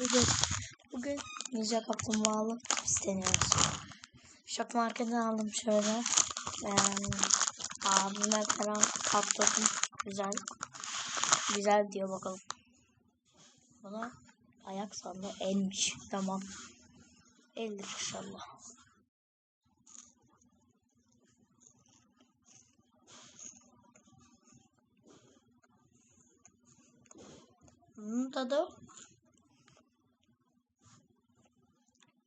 Bugün, bugün Ninja Kaplumbağalı isteniyoruz. Şok marketten aldım şöyle. Ee, abime falan kaptırdım. Güzel. Güzel diyor bakalım. Buna ayak sandı. Elmiş. Tamam. Eldir inşallah. Bunun tadı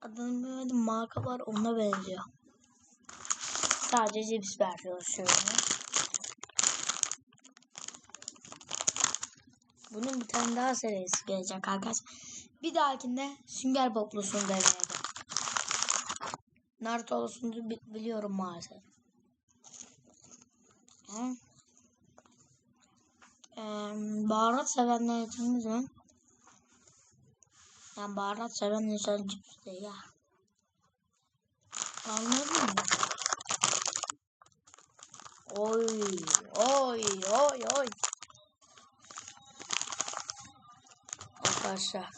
adını bilmedim marka var ona benziyor. Sadece cips versiyonu şöyle. Bunun bir tane daha serisi gelecek arkadaşlar. Bir dahakinde sünger poplusunu deneyelim. Naruto'lusunu bi biliyorum maalesef. Ee, baharat sevenler için? Yani baharat seven insan de ya. Anladın mı? Oy, oy, oy, oy. Arkadaşlar.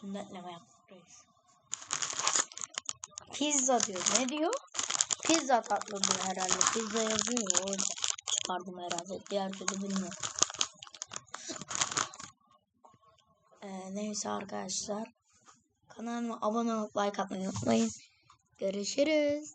Sünnetleme yapmalıyız. Pizza diyor. Ne diyor? Pizza tatlı diyor herhalde. Pizza yazıyor. O yüzden çıkardım herhalde. Diğer türlü bilmiyorum. Ee, neyse arkadaşlar. Kanalıma abone olup like atmayı unutmayın. Görüşürüz.